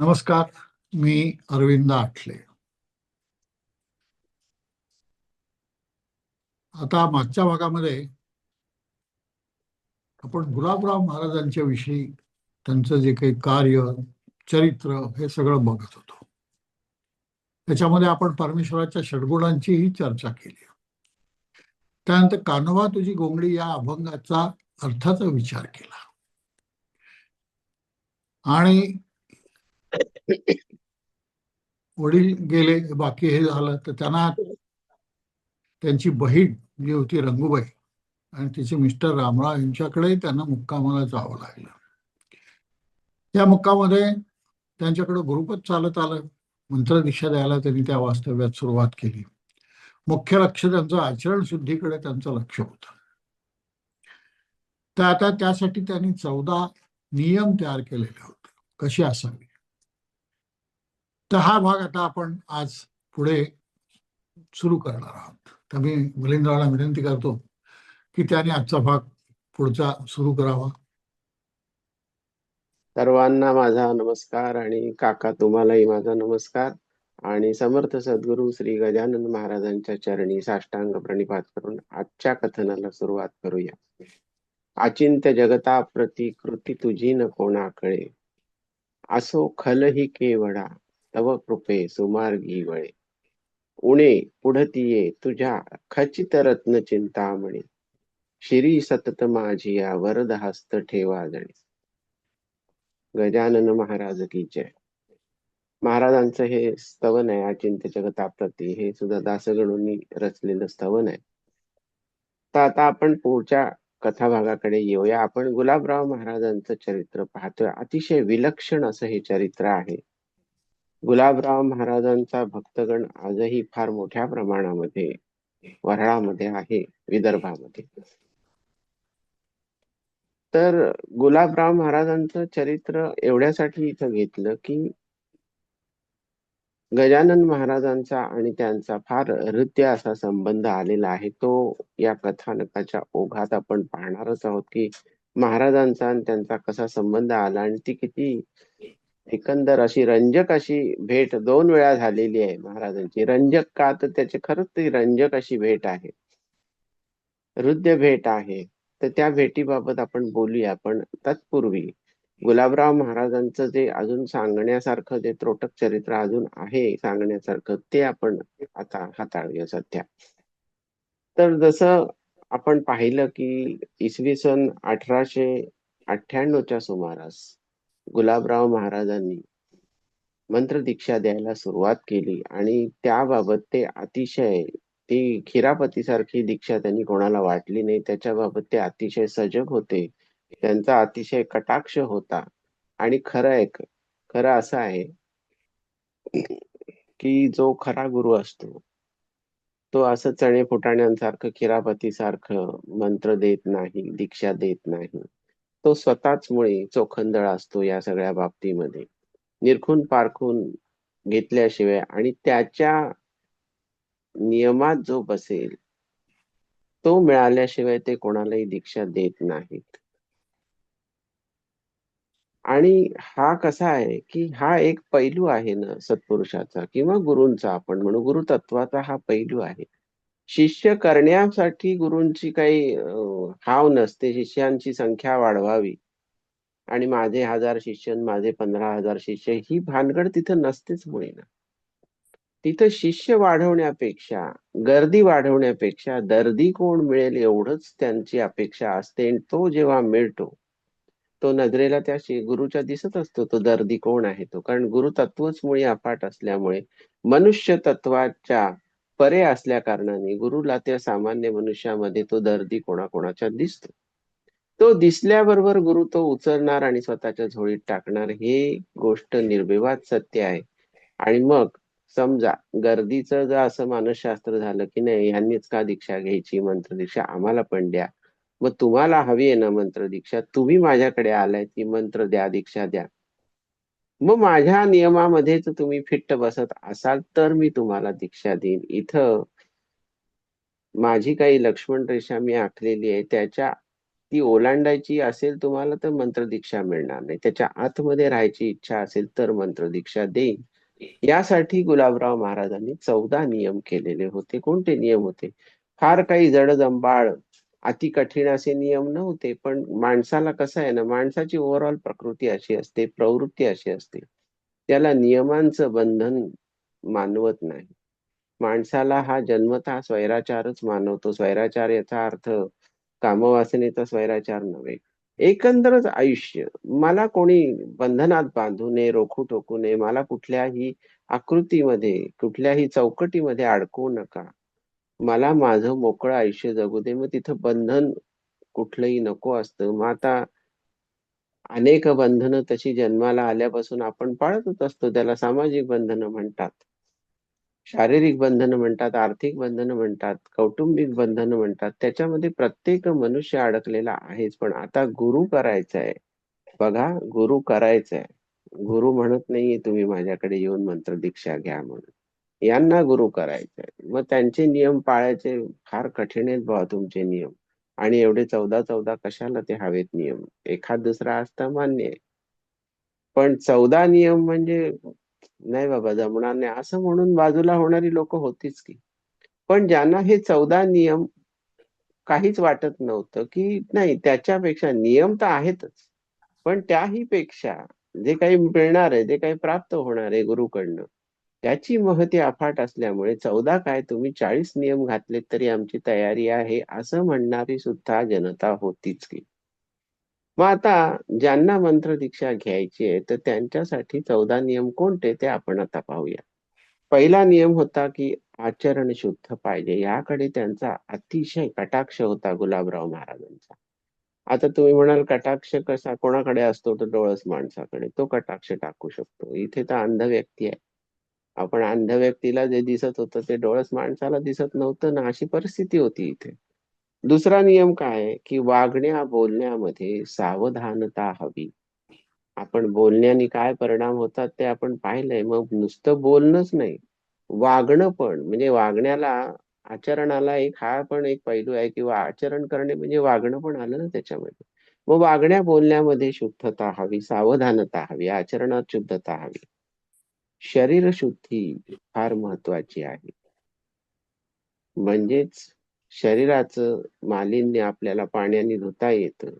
नमस्कार मी अरविंद आठले. आता मागच्या भागामध्ये आपण गुलाबराव महाराजांच्या विषयी त्यांचं जे काही कार्य चरित्र हे सगळं बघत होतो. त्याच्यामध्ये आपण परमेश्वराच्या षडगुणांचीही चर्चा केली. त्यानंतर कान्होबा तुझी गोंगडी या अभंगाचा अर्थाचा विचार केला. आणि वडील गेले बाकी हे झालं तर त्यांना त्यांची बहीण जी होती रंगूबाई आणि तिचे मिस्टर रामराव यांच्याकडे त्यांना मुक्कामाला जावं लागलं. त्या मुक्कामध्ये त्यांच्याकडे ग्रुपच चालत आलं. मंत्रदीक्षा द्यायला त्यांनी त्या वास्तव्यात सुरुवात केली. मुख्य लक्ष त्यांचं आचरण शुद्धीकडे त्यांचं लक्ष होतं. तर आता त्यासाठी त्यांनी चौदा नियम तयार केलेले होते. कशी असावी? तर हा भाग आता आपण आज पुढे सुरू करणार आहोत. तर मी मिलिंदराला विनंती करतो की त्याने आजचा भाग पुढचा सुरू करावा. सर्वांना माझा नमस्कार आणि काका तुम्हालाही माझा नमस्कार. आणि समर्थ सद्गुरू श्री गजानन महाराजांच्या चरणी साष्टांग प्रणिपात करून आजच्या कथनाला सुरुवात करूया. अचिंत्य जगता प्रती कृती तुझी न कोणाकडे? असो खलही केवडा. तव कृपे सुमार्गी वळे. उणे पुढतीये तुझ्या खचित रत्न चिंतामणी. शिरी सतत माझी या वरद हस्त ठेवा जणे गजानन महाराज की जय. महाराजांचं हे स्तवन आहे अचिंत्य जगताप्रती हे सुद्धा दासगणूंनी रचलेलं स्तवन आहे. तर आता आपण पुढच्या कथाभागाकडे येऊया. आपण गुलाबराव महाराजांचं चरित्र पाहतोय. अतिशय विलक्षण असं हे चरित्र आहे. गुलाबराव महाराजांचा भक्तगण आजही फार मोठ्या प्रमाणामध्ये वऱ्हाळामध्ये आहे विदर्भामध्ये. तर गुलाबराव महाराजांचं चरित्र एवढ्यासाठी इथं घेतलं की गजानन महाराजांचा आणि त्यांचा फार हृदय असा संबंध आलेला आहे. तो या कथानकाच्या ओघात आपण पाहणारच आहोत की महाराजांचा आणि त्यांचा कसा संबंध आला आणि ती किती एकंदर अशी रंजक अशी भेट दोन वेळा झालेली आहे महाराजांची. रंजक का? तर त्याची खरंच ती रंजक अशी भेट आहे. हृदय भेट आहे. तर त्या भेटीबाबत आपण बोलूया. पण तत्पूर्वी गुलाबराव महाराजांचं जे अजून सांगण्यासारखं जे त्रोटक चरित्र अजून आहे सांगण्यासारखं ते आपण आता हाताळूया सध्या. तर जसं आपण पाहिलं की इसवी सन अठराशे अठ्ठ्याण्णवच्या सुमारास गुलाबराव महाराजांनी मंत्र दीक्षा द्यायला सुरुवात केली. आणि त्याबाबत ते अतिशय ती खिरापतीसारखी दीक्षा त्यांनी कोणाला वाटली नाही त्याच्याबाबत ते अतिशय सजग होते. त्यांचा अतिशय कटाक्ष होता. आणि खरं एक खरं असं आहे की जो खरा गुरु असतो तो असं चणे फुटाण्यांसारखं खिरापतीसारखं मंत्र देत नाही दीक्षा देत नाही. तो स्वतःच मुळे चोखंदळ असतो या सगळ्या बाबतीमध्ये. निरखून पारखून घेतल्याशिवाय आणि त्याच्या नियमात जो बसेल तो मिळाल्याशिवाय ते कोणालाही दीक्षा देत नाहीत. आणि हा कसा आहे की हा एक पैलू आहे ना सत्पुरुषाचा किंवा गुरूंचा आपण म्हणू गुरुतत्वाचा हा पैलू आहे. शिष्य करण्यासाठी गुरूंची काही हाव नसते. शिष्यांची संख्या वाढवावी. आणि माझे हजार शिष्य माझे पंधरा हजार शिष्य ही भानगड तिथं नसतेच मुळे ना तिथं शिष्य वाढवण्यापेक्षा गर्दी वाढवण्यापेक्षा दर्दी कोण मिळेल एवढंच त्यांची अपेक्षा असते आणि तो जेव्हा मिळतो तो नजरेला त्या गुरुच्या दिसत असतो तो दर्दी कोण आहे तो. कारण गुरु तत्वच मुळे अफाट असल्यामुळे मनुष्य तत्वाच्या परे असल्या कारणाने गुरुला त्या सामान्य मनुष्यामध्ये तो दर्दी कोणाकोणाच्या दिसतो. तो दिसल्याबरोबर गुरु तो उचलणार आणि स्वतःच्या झोळीत टाकणार हे गोष्ट निर्विवाद सत्य आहे. आणि मग समजा गर्दीचं जर असं मानसशास्त्र झालं की नाही यांनीच का दीक्षा घ्यायची मंत्र दीक्षा आम्हाला पण द्या. मग तुम्हाला हवी आहे ना मंत्र दीक्षा तुम्ही माझ्याकडे आलाय ती मंत्र द्या दीक्षा द्या. मग माझ्या नियमामध्ये जर तुम्ही फिट्ट बसत असाल तर मी तुम्हाला दीक्षा देईन. इथं माझी काही लक्ष्मण रेषा मी आखलेली आहे. त्याच्या ती ओलांडायची असेल तुम्हाला तर मंत्रदीक्षा मिळणार नाही. त्याच्या आतमध्ये राहायची इच्छा असेल तर मंत्रदीक्षा देईन. यासाठी गुलाबराव महाराजांनी चौदा नियम केलेले होते. कोणते नियम होते? फार काही जडजंबाळ अति कठीण असे नियम नव्हते पण माणसाला कसं आहे ना माणसाची ओव्हरऑल प्रकृती अशी असते प्रवृत्ती अशी असते. त्याला नियमांचं बंधन मानवत नाही. माणसाला हा जन्मतः स्वैराचारच मानवतो. स्वैराचार याचा अर्थ कामवासनेचा स्वैराचार नव्हे. एकंदरच आयुष्य. मला कोणी बंधनात बांधू नये रोखू टोकू नये मला कुठल्याही आकृतीमध्ये कुठल्याही चौकटीमध्ये अडकवू नका. मला माझं मोकळं आयुष्य जगू दे मग तिथं बंधन कुठलंही नको असतं. मग आता अनेक बंधनं तशी जन्माला आल्यापासून आपण पाळतच असतो. त्याला सामाजिक बंधनं म्हणतात. शारीरिक बंधनं म्हणतात आर्थिक बंधनं म्हणतात कौटुंबिक बंधनं म्हणतात. त्याच्यामध्ये प्रत्येक मनुष्य अडकलेला आहेच. पण आता गुरु करायचा आहे बघा गुरु करायचा आहे गुरु म्हणत नाहीये तुम्ही माझ्याकडे येऊन मंत्र दीक्षा घ्या म्हणून. यांना गुरु करायचे मग त्यांचे नियम पाळायचे फार कठीण आहेत बाबा तुमचे नियम. आणि एवढे चौदा चौदा कशाला ते हवेत नियम? एखाद दुसरा असता मान्य आहे. पण चौदा नियम म्हणजे नाही बाबा जमणार नाही. असं म्हणून बाजूला होणारी लोक होतीच की. पण ज्यांना हे चौदा नियम काहीच वाटत नव्हतं की नाही त्याच्यापेक्षा नियम तर आहेतच. पण त्याही पेक्षा जे काही मिळणार आहे जे काही प्राप्त होणार आहे गुरुकडनं त्याची महती अफाट असल्यामुळे चौदा काय तुम्ही चाळीस नियम घातलेत तरी आमची तयारी आहे असं म्हणणारी सुद्धा जनता होतीच की. मग आता ज्यांना मंत्र दीक्षा घ्यायची आहे तर त्यांच्यासाठी चौदा नियम कोणते ते आपण आता पाहूया. पहिला नियम होता की आचरण शुद्ध पाहिजे याकडे त्यांचा अतिशय कटाक्ष होता गुलाबराव महाराजांचा. आता तुम्ही म्हणाल कटाक्ष कसा कोणाकडे असतो? तर डोळस माणसाकडे. तो कटाक्ष टाकू शकतो. इथे तर अंध व्यक्ती आहे. आपण अंध व्यक्तीला जे दिसत होतं ते डोळस माणसाला दिसत नव्हतं ना अशी परिस्थिती होती इथे. दुसरा नियम काय आहे? की वागण्या बोलण्यामध्ये सावधानता हवी. आपण बोलण्याने काय परिणाम होतात ते आपण पाहिलंय. मग नुसतं बोलणंच नाही. वागणं पण म्हणजे वागण्याला आचरणाला एक हा पण एक पैलू आहे किंवा आचरण करणे म्हणजे वागणं पण आलं ना त्याच्यामध्ये. मग वागण्या बोलण्यामध्ये शुद्धता हवी सावधानता हवी आचरणात शुद्धता हवी. शरीर शुद्धी फार महत्वाची आहे. म्हणजेच शरीराचं मालिन्य आपल्याला पाण्याने धुता येतं.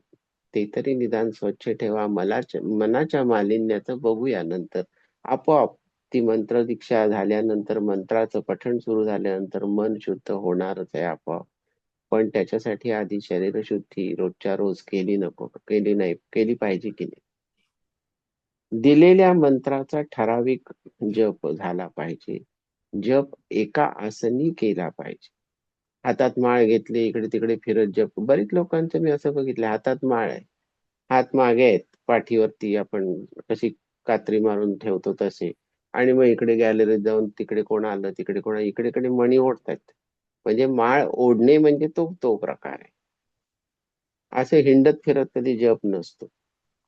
ते तरी निदान स्वच्छ ठेवा. मलाच्या मनाच्या मालिन्याचं बघूया नंतर. आपोआप ती मंत्र दीक्षा झाल्यानंतर मंत्राचं पठण सुरू झाल्यानंतर मन शुद्ध होणारच आहे आपोआप. पण त्याच्यासाठी आधी शरीर शुद्धी रोजच्या रोज केली नको केली नाही केली पाहिजे की नाही? दिलेल्या मंत्राचा ठराविक जप झाला पाहिजे. जप एका आसनी केला पाहिजे. हातात माळ घेतली इकडे तिकडे फिरत जप. बरीच लोकांचं मी असं बघितलं हातात माळ आहे. हात मागे आहेत पाठीवरती आपण कशी कात्री मारून ठेवतो तसे. आणि मग इकडे गॅलरीत जाऊन तिकडे कोण आलं तिकडे कोण इकडे कडे मणी ओढतायत. म्हणजे माळ ओढणे म्हणजे तो तो प्रकार आहे. असे हिंडत फिरत कधी जप नसतो.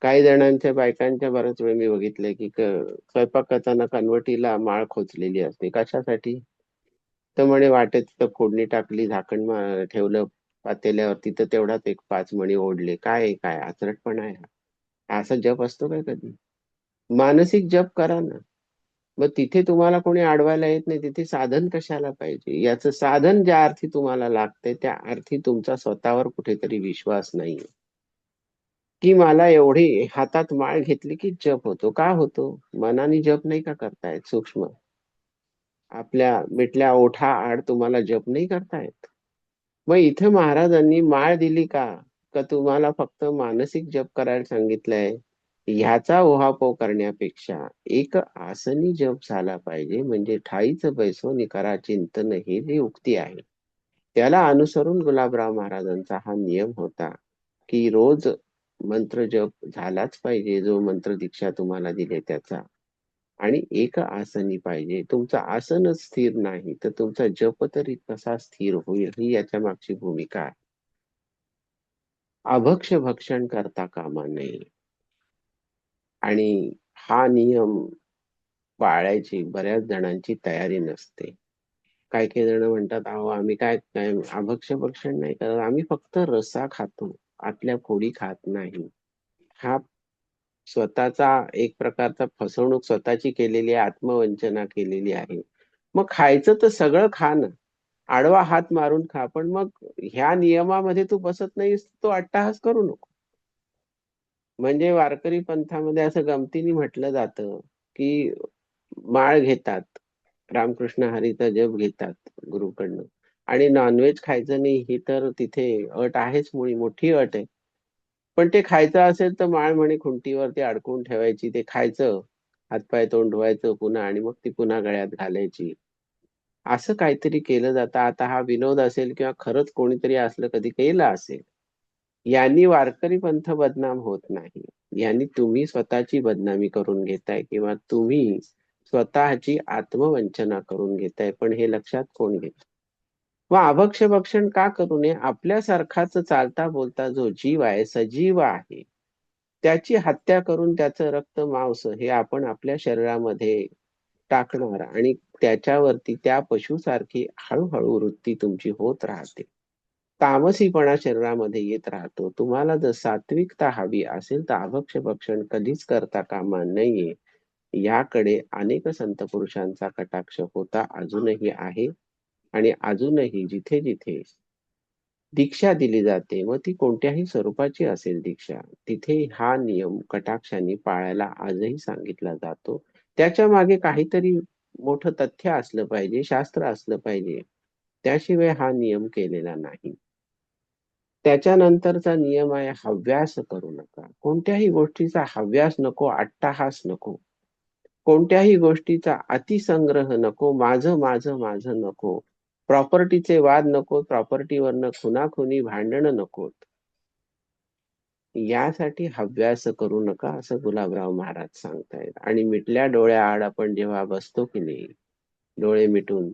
काही जणांच्या बायकांच्या बऱ्याच वेळ मी बघितलंय की स्वयंपाक करताना कनवटीला माळ खोचलेली असते. कशासाठी? तर म्हणे वाटेत तर फोडणी टाकली झाकण ठेवलं पातेल्यावर तिथं तेवढाच एक पाच मणी ओढले. काय काय आचरटपणा आहे हा. असा जप असतो काय कधी? मानसिक जप करा ना. मग तिथे तुम्हाला कोणी अडवायला येत नाही. तिथे साधन कशाला पाहिजे? याचं साधन ज्या अर्थी तुम्हाला लागतंय त्या अर्थी तुमचा स्वतःवर कुठेतरी विश्वास नाहीये. की मला एवढी हातात माळ घेतली की जप होतो. का होतो? मनाने जप नाही का करतायत सूक्ष्म. आपल्या मिटल्या ओठा आड तुम्हाला जप नाही करतायत. मग इथे महाराजांनी माळ दिली का? का तुम्हाला फक्त मानसिक जप करायला सांगितलंय? ह्याचा ओहापोह करण्यापेक्षा एक आसनी जप झाला पाहिजे. म्हणजे ठाईच बैसो निकरा चिंतन ही जी उक्ती आहे. त्याला अनुसरून गुलाबराव महाराजांचा हा नियम होता की रोज मंत्र जप झालाच पाहिजे जो मंत्र दीक्षा तुम्हाला दिले त्याचा. आणि एक आसनी पाहिजे. तुमचं आसनच स्थिर नाही तर तुमचा जप तरी कसा स्थिर होईल ही याच्या मागची भूमिका आहे. अभक्ष भक्षण करता कामा नये. आणि हा नियम पाळायची बऱ्याच जणांची तयारी नसते. काही काही जण म्हणतात अहो आम्ही काय काय अभक्ष भक्षण नाही करत. आम्ही फक्त रसा खातो. आतल्या फोडी खात नाही. हा स्वतःचा एक प्रकारचा फसवणूक स्वतःची केलेली आहे आत्मवंचना केलेली आहे. मग खायचं तर सगळं खा ना. आडवा हात मारून खा पण मग ह्या नियमामध्ये तू बसत नाहीस तो अट्टाहास करू नको. म्हणजे वारकरी पंथामध्ये असं गमतीने म्हटलं जातं की माळ घेतात रामकृष्ण हरीचा जप घेतात गुरुकडनं. आणि नॉनव्हेज खायचं नाही ही तर तिथे अट आहेच मुळी मोठी अट आहे. पण ते खायचं असेल तर माळ म्हणे खुंटीवरती अडकून ठेवायची ते खायचं हातपाय तोंड धुवायचं पुन्हा आणि मग ती पुन्हा गळ्यात घालायची. असं काहीतरी केलं जातं. आता हा विनोद असेल किंवा खरंच कोणीतरी असलं कधी केलं असेल यांनी वारकरी पंथ बदनाम होत नाही. यांनी तुम्ही स्वतःची बदनामी करून घेताय किंवा तुम्ही स्वतःची आत्मवंचना करून घेताय पण हे लक्षात कोण घेत? व अभक्ष भक्षण का करू नये? आपल्यासारखाच चालता बोलता जो जीव आहे सजीव आहे. त्याची हत्या करून त्याचं रक्त मांस हे आपण आपल्या शरीरामध्ये टाकणार आणि त्याच्यावरती त्या पशुसारखी हळूहळू वृत्ती तुमची होत राहते. तामसीपणा शरीरामध्ये येत राहतो. तुम्हाला जर सात्विकता हवी असेल तर अभक्ष भक्षण कधीच करता कामा नये. याकडे अनेक संत पुरुषांचा कटाक्ष होता अजूनही आहे. आणि अजूनही जिथे जिथे दीक्षा दिली जाते व ती कोणत्याही स्वरूपाची असेल दीक्षा तिथे हा नियम कटाक्षाने पाळायला आजही सांगितला जातो. त्याच्यामागे काहीतरी मोठं तथ्य असलं पाहिजे शास्त्र असलं पाहिजे. त्याशिवाय हा नियम केलेला नाही. त्याच्यानंतरचा नियम आहे हव्यास करू नका. कोणत्याही गोष्टीचा हव्यास नको अट्टाहास नको. कोणत्याही गोष्टीचा अतिसंग्रह नको माझं माझं माझं नको. प्रॉपर्टीचे वाद नकोत प्रॉपर्टीवरनं खुनाखुनी भांडणं नकोत. यासाठी हव्यास करू नका असं गुलाबराव महाराज सांगतायत. आणि मिटल्या डोळ्या आड आपण जेव्हा बसतो की नाही डोळे मिटून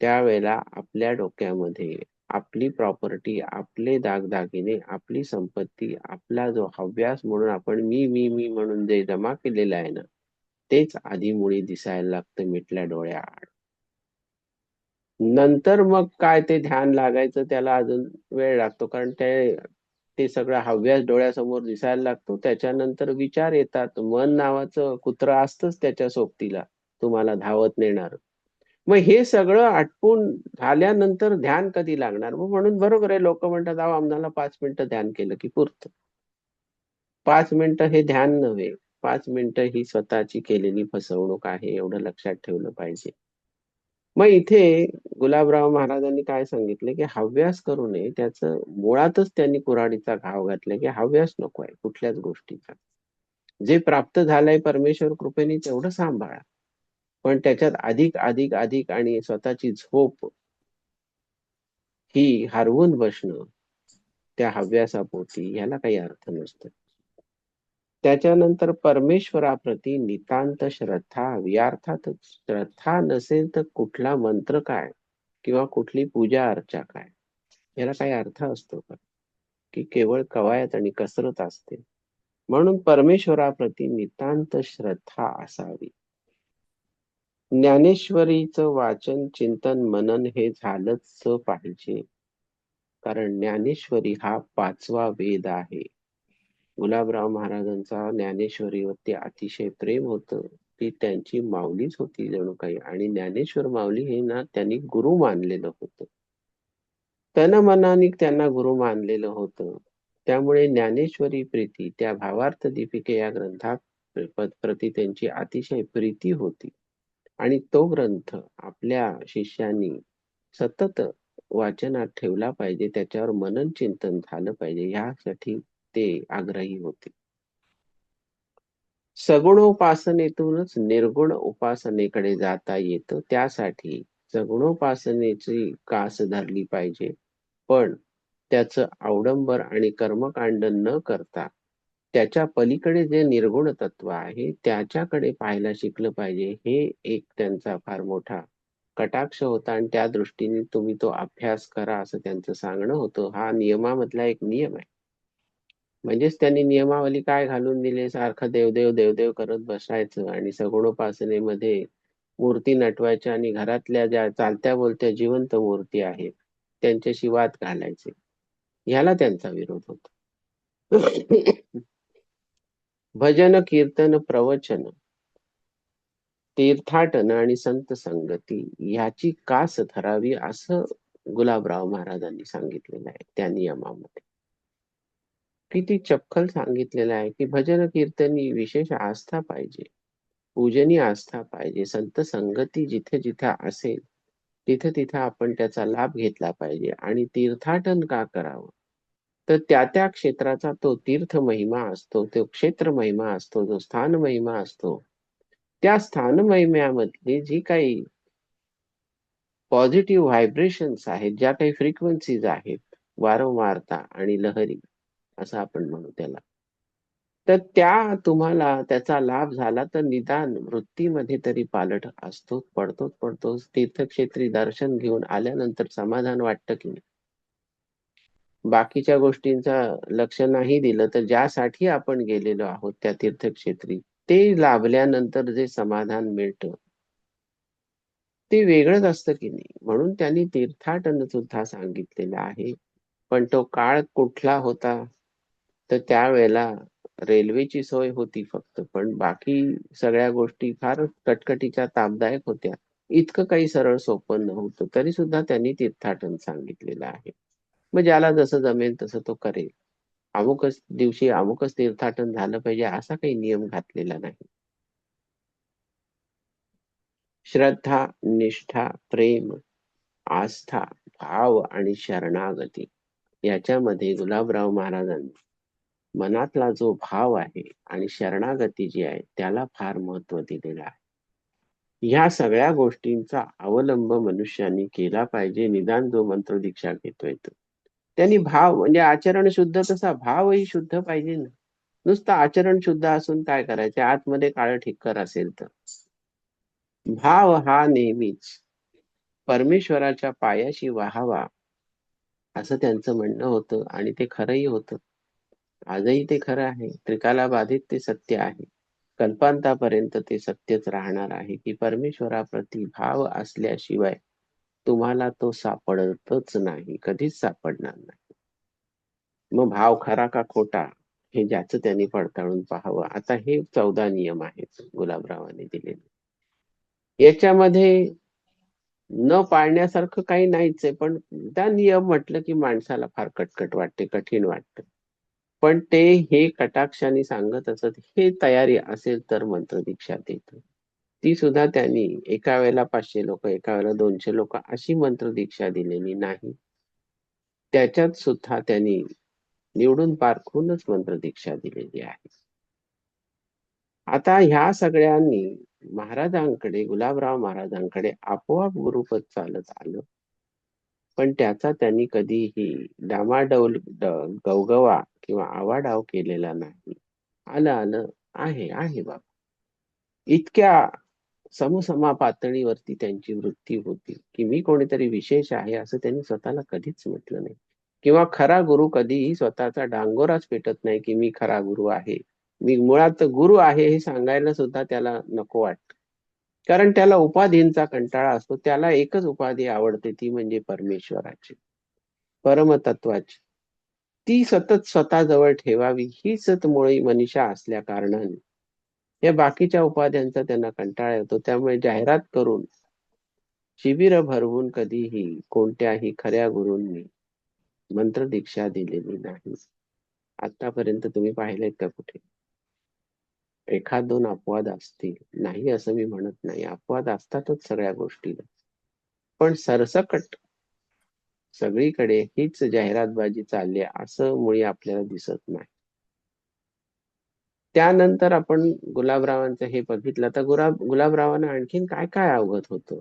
त्यावेळेला आपल्या डोक्यामध्ये आपली प्रॉपर्टी आपले दागदागिने आपली संपत्ती आपला जो हव्यास म्हणून आपण मी मी मी म्हणून जे जमा केलेलं आहे ना तेच आधी मुळी दिसायला लागतं मिटल्या डोळ्या आड. नंतर मग काय ते ध्यान लागायचं त्याला अजून वेळ लागतो. कारण ते ते सगळं हव्यास डोळ्यासमोर दिसायला लागतो. त्याच्यानंतर विचार येतात. मन नावाचं कुत्र असतंच त्याच्या सोबतीला. तुम्हाला धावत नेणार. मग हे सगळं आटपून झाल्यानंतर ध्यान कधी लागणार? मग म्हणून बरोबर आहे. लोक म्हणतात अहो आम्हाला पाच मिनिटं ध्यान केलं की पुरतं. पाच मिनिटं हे ध्यान नव्हे. पाच मिनिटं ही स्वतःची केलेली फसवणूक आहे. एवढं लक्षात ठेवलं पाहिजे. मग इथे गुलाबराव महाराजांनी काय सांगितलं की हव्यास करू नये त्याचं मुळातच त्यांनी कुऱ्हाडीचा घाव घातला की हव्यास नको आहे कुठल्याच गोष्टीचा. जे प्राप्त झालंय परमेश्वर कृपेने तेवढं सांभाळा. पण त्याच्यात अधिक अधिक अधिक आणि स्वतःची झोप ही हरवून बसणं त्या हव्यासापोटी ह्याला काही अर्थ नसतो. त्याच्यानंतर परमेश्वराप्रती नितांत श्रद्धा. हवी अर्थातच श्रद्धा नसेल तर कुठला मंत्र काय? किंवा कुठली पूजा अर्चा काय? याला काही अर्थ असतो का? की केवळ कवायत आणि कसरत असते. म्हणून परमेश्वराप्रती नितांत श्रद्धा असावी. ज्ञानेश्वरीचं वाचन चिंतन मनन हे झालंच पाहिजे. कारण ज्ञानेश्वरी हा पाचवा वेद आहे. गुलाबराव महाराजांचा ज्ञानेश्वरीवरती अतिशय प्रेम होतं. ती त्यांची माऊलीच होती जणू काही. आणि ज्ञानेश्वर माऊली हे ना त्यांनी गुरु मानलेलं होतं. तन मनाने त्यांना गुरु मानलेलं होतं. त्यामुळे ज्ञानेश्वरी प्रीती त्या भावार्थ दीपिके या ग्रंथात प्रती त्यांची अतिशय प्रीती होती. आणि तो ग्रंथ आपल्या शिष्यांनी सतत वाचनात ठेवला पाहिजे. त्याच्यावर मनन चिंतन झालं पाहिजे. यासाठी ते आग्रही होते. सगुणोपासनेतूनच निर्गुण उपासनेकडे जाता येतं. त्यासाठी सगुणोपासनेची कास धरली पाहिजे. पण त्याचं अवडंबर आणि कर्मकांड न करता त्याच्या पलीकडे जे निर्गुण तत्व आहे त्याच्याकडे पाहायला शिकलं पाहिजे. हे एक त्यांचा फार मोठा कटाक्ष होता आणि त्या दृष्टीने तुम्ही तो अभ्यास करा असं त्यांचं सांगणं होतं. हा नियमामधला एक नियम आहे. म्हणजेच त्यांनी नियमावली काय घालून दिले? सारखं देवदेव देवदेव करत बसायचं आणि सगुणोपासनेमध्ये मूर्ती नटवायच्या आणि घरातल्या ज्या चालत्या बोलत्या जिवंत मूर्ती आहेत त्यांच्याशी वाद घालायचे. ह्याला त्यांचा विरोध होता. भजन कीर्तन प्रवचन तीर्थाटन आणि संत संगती ह्याची कास ठरावी असं गुलाबराव महाराजांनी सांगितलेलं आहे त्या नियमामध्ये. किती चपखल सांगितलेलं आहे की भजन कीर्तनी विशेष आस्था पाहिजे. पूजनी आस्था पाहिजे. संत संगती जिथे जिथे असेल तिथे तिथे आपण त्याचा लाभ घेतला पाहिजे आणि तीर्थाटन का करावं? तर त्या त्या क्षेत्राचा तो तीर्थ महिमा असतो तो क्षेत्र महिमा असतो जो स्थान महिमा असतो त्या स्थान महिम्यामधली जी काही पॉझिटिव्ह व्हायब्रेशन्स आहेत ज्या काही फ्रिक्वेन्सीज आहेत वारंवारता आणि लहरी असं आपण म्हणू त्याला. तर त्या तुम्हाला त्याचा लाभ झाला तर निदान वृत्तीमध्ये तरी पालट असतो पडतोच पडतोच. तीर्थक्षेत्री दर्शन घेऊन आल्यानंतर समाधान वाटतं की नाही? बाकीच्या गोष्टींचा लक्ष नाही दिलं तर ज्यासाठी आपण गेलेलो आहोत त्या तीर्थक्षेत्री ते लाभल्यानंतर जे समाधान मिळतं ते वेगळंच असतं की नाही? म्हणून त्यांनी तीर्थाटन सुद्धा सांगितलेलं आहे. पण तो काळ कुठला होता? तर त्यावेळेला रेल्वेची सोय होती फक्त पण बाकी सगळ्या गोष्टी फार कटकटीच्या तापदायक होत्या. इतकं काही सरळ सोपं नव्हतं तरी सुद्धा त्यांनी तीर्थाटन सांगितलेलं आहे. मग ज्याला जसं जमेल तसं तो करेल. अमुकच दिवशी अमुकच तीर्थाटन झालं पाहिजे असा काही नियम घातलेला नाही. श्रद्धा निष्ठा प्रेम आस्था भाव आणि शरणागती याच्यामध्ये गुलाबराव महाराजांनी मनातला जो भाव आहे आणि शरणागती जी आहे त्याला फार महत्त्व दिलेलं आहे. ह्या सगळ्या गोष्टींचा अवलंब मनुष्याने केला पाहिजे निदान जो मंत्र दीक्षा घेतोय तो. त्यांनी भाव म्हणजे आचरण शुद्ध तसा भावही शुद्ध पाहिजे ना. नुसतं आचरण शुद्ध असून काय करायचे? आतमध्ये काळ ठिक्कर असेल तर. भाव हा नेहमीच परमेश्वराच्या पायाशी वाहावा असं त्यांचं म्हणणं होतं आणि ते खरंही होतं. आजही ते खरं आहे. त्रिकाला बाधित ते सत्य आहे. कल्पांतापर्यंत ते सत्यच राहणार आहे की परमेश्वराप्रती भाव असल्याशिवाय तुम्हाला तो सापडतच नाही कधीच सापडणार नाही. मग भाव खरा का खोटा हे ज्याचं त्यांनी पडताळून पाहावं. आता हे चौदा नियम आहेत गुलाबरावाने दिलेले. याच्यामध्ये न पाळण्यासारखं काही नाहीच आहे पण त्या नियम म्हटलं की माणसाला फार कटकट वाटते कठीण वाटतं. पण ते हे कटाक्षाने सांगत असत हे तयारी असेल तर मंत्र दीक्षा देत ती सुद्धा त्यांनी एका वेळेला पाचशे लोक एका वेळेला दोनशे लोक अशी मंत्र दीक्षा दिलेली नाही. त्याच्यात सुद्धा त्यांनी निवडून पारखूनच मंत्र दीक्षा दिलेली आहे. आता ह्या सगळ्यांनी महाराजांकडे गुलाबराव महाराजांकडे आपोआप गुरुपद चालत आलं. पण त्याचा त्यांनी कधीही डामाडौल गवगवा किंवा आवाडाव केलेला नाही. आलं आलं आहे आहे बाबा. इतक्या समसमा पातळीवरती त्यांची वृत्ती होती की मी कोणीतरी विशेष आहे असं त्यांनी स्वतःला कधीच म्हटलं नाही. किंवा खरा गुरु कधीही स्वतःचा डांगोराच पेटत नाही की मी खरा गुरु आहे. मी मुळात गुरु आहे हे सांगायला सुद्धा त्याला नको वाटत. कारण त्याला उपाधींचा कंटाळा असतो. त्याला एकच उपाधी आवडते ती म्हणजे परमेश्वराची परमतत्वाची. ती सतत स्वतःजवळ ठेवावी हीच सतमुळी मनीषा असल्या कारणाने. या बाकीच्या उपाध्यांचा त्यांना कंटाळा येतो. त्यामुळे जाहिरात करून शिबिर भरवून कधीही कोणत्याही खऱ्या गुरूंनी मंत्र दीक्षा दिलेली नाही. आतापर्यंत तुम्ही पाहिलेत का कुठे? एखाद दोन अपवाद असतील. नाही असं मी म्हणत नाही. अपवाद असतातच सगळ्या गोष्टीला. पण सरसकट सगळीकडे हीच जाहिरातबाजी चालली असं मुळी आपल्याला दिसत नाही. त्यानंतर आपण गुलाबरावांचं हे बघितलं. तर गुलाब गुलाबरावांना आणखीन काय काय अवगत होतं?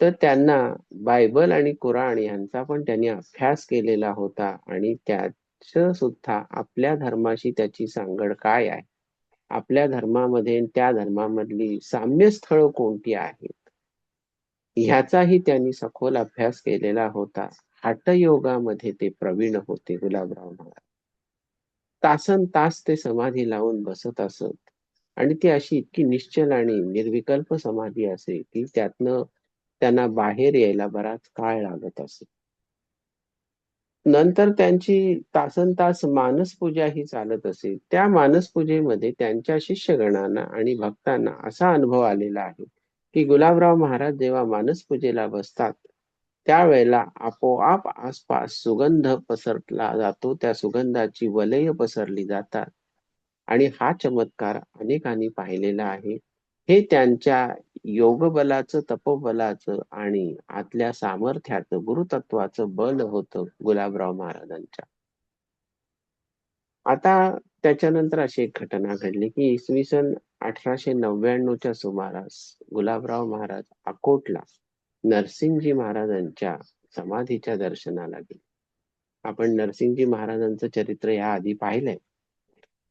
तर त्यांना बायबल आणि कुराण यांचा पण त्यांनी अभ्यास केलेला होता आणि त्याच सुद्धा आपल्या धर्माशी त्याची सांगड काय आहे? आपल्या धर्मामध्ये त्या धर्मामधली साम्यस्थळ कोणती आहेत? ह्याचाही त्यांनी सखोल अभ्यास केलेला होता. हटयोगामध्ये ते प्रवीण होते गुलाबराव महाराज. तासन तास ते समाधी लावून बसत असत. आणि ती अशी इतकी निश्चल आणि निर्विकल्प समाधी असे की त्यातनं त्यांना बाहेर यायला बराच काळ लागत असे. नंतर त्यांची तासनतास मानसपूजा ही चालत असे. त्या मानसपूजेमध्ये त्यांच्या शिष्यगणांना आणि भक्तांना असा अनुभव आलेला आहे की गुलाबराव महाराज जेव्हा मानसपूजेला बसतात त्यावेळेला आपोआप आसपास सुगंध पसरला जातो. त्या सुगंधाची वलय पसरली जातात आणि हा चमत्कार अनेकांनी पाहिलेला आहे. हे त्यांच्या योगबलाचं तपबलाचं आणि आतल्या सामर्थ्याचं गुरुतत्वाचं बल होतं गुलाबराव महाराजांच्या. आता त्याच्यानंतर अशी एक घटना घडली की इसवी सन अठराशे नव्याण्णवच्या सुमारास गुलाबराव महाराज अकोटला नरसिंगजी महाराजांच्या समाधीच्या दर्शनाला गेले. आपण नरसिंगजी महाराजांचं चरित्र या आधी पाहिलंय.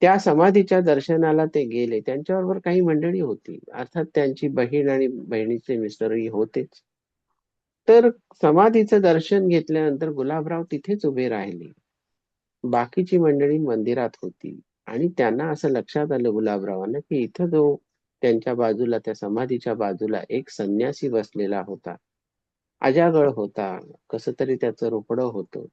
त्या समाधीच्या दर्शनाला ते गेले. त्यांच्याबरोबर काही मंडळी होती. अर्थात त्यांची बहीण आणि बहिणीचे मिस्टरही होतेच. तर समाधीचं दर्शन घेतल्यानंतर गुलाबराव तिथेच उभे राहिले. बाकीची मंडळी मंदिरात होती. आणि त्यांना असं लक्षात आलं गुलाबरावांना की इथं जो त्यांच्या बाजूला त्या समाधीच्या बाजूला एक संन्यासी बसलेला होता. अजागळ होता. कसं तरी त्याचं रुपडं होतं.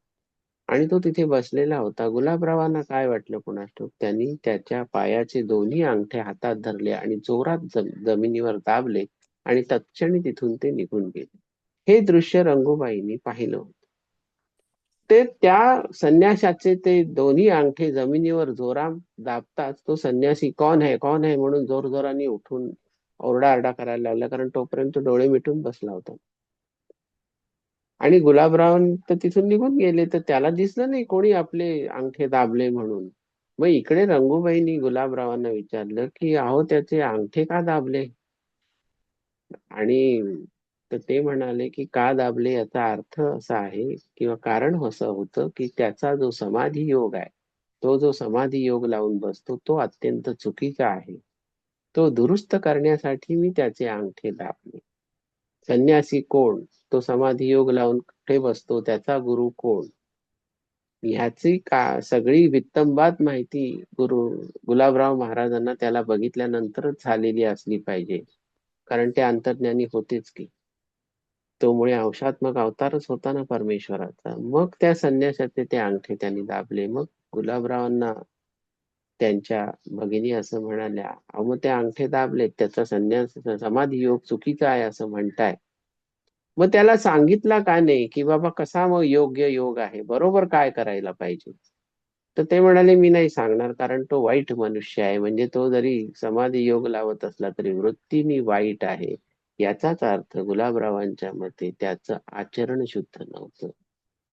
आणि तो तिथे बसलेला होता. गुलाबरावांना काय वाटलं कोणास ठाऊक त्यांनी त्याच्या पायाचे दोन्ही अंगठे हातात धरले आणि जोरात जमिनीवर दाबले आणि तत्क्षणी तिथून ते निघून गेले. हे दृश्य रंगूबाईंनी पाहिलं होतं. ते त्या संन्याशाचे ते दोन्ही अंगठे जमिनीवर जोरा दाबताच तो संन्यासी कौन है कौन है? म्हणून जोरजोराने उठून ओरडाआरडा करायला लागला कारण तोपर्यंत डोळे मिटून बसला होता. आणि गुलाबराव तर तिथून निघून गेले तर त्याला दिसलं नाही कोणी आपले अंगठे दाबले म्हणून. मग इकडे रंगूबाईंनी गुलाबरावांना विचारलं की अहो त्याचे अंगठे का दाबले? आणि तर ते म्हणाले की का दाबले याचा अर्थ असा आहे किंवा कारण असं होतं की त्याचा जो समाधी योग आहे तो जो समाधी योग लावून बसतो तो अत्यंत चुकीचा आहे. तो दुरुस्त करण्यासाठी मी त्याचे अंगठे दाबले. संन्यासी कोण? तो समाधी योग लावून कुठे बसतो? त्याचा गुरु कोण? ह्याची का सगळी वित्तंबात माहिती गुरु गुलाबराव महाराजांना त्याला बघितल्यानंतरच झालेली असली पाहिजे. कारण ते अंतर्ज्ञानी होतेच की. तोमुळे अंशात्मक अवतारच होता ना परमेश्वराचा. मग त्या संन्यासाचे ते अंगठे त्यांनी दाबले. मग गुलाबरावांना त्यांच्या भगिनी असं म्हणाल्या अहो मग ते अंगठे दाबले त्याचा संन्यास समाधी योग चुकीचा आहे असं म्हणताय. मग त्याला सांगितला का नाही की बाबा कसा मग योग्य योग आहे? बरोबर काय करायला पाहिजे? तर ते म्हणाले मी नाही सांगणार कारण तो वाईट मनुष्य आहे. म्हणजे तो जरी समाधी योग लावत असला तरी वृत्तीनी वाईट आहे. याचाच अर्थ गुलाबरावांच्या मते त्याचं आचरण शुद्ध नव्हतं.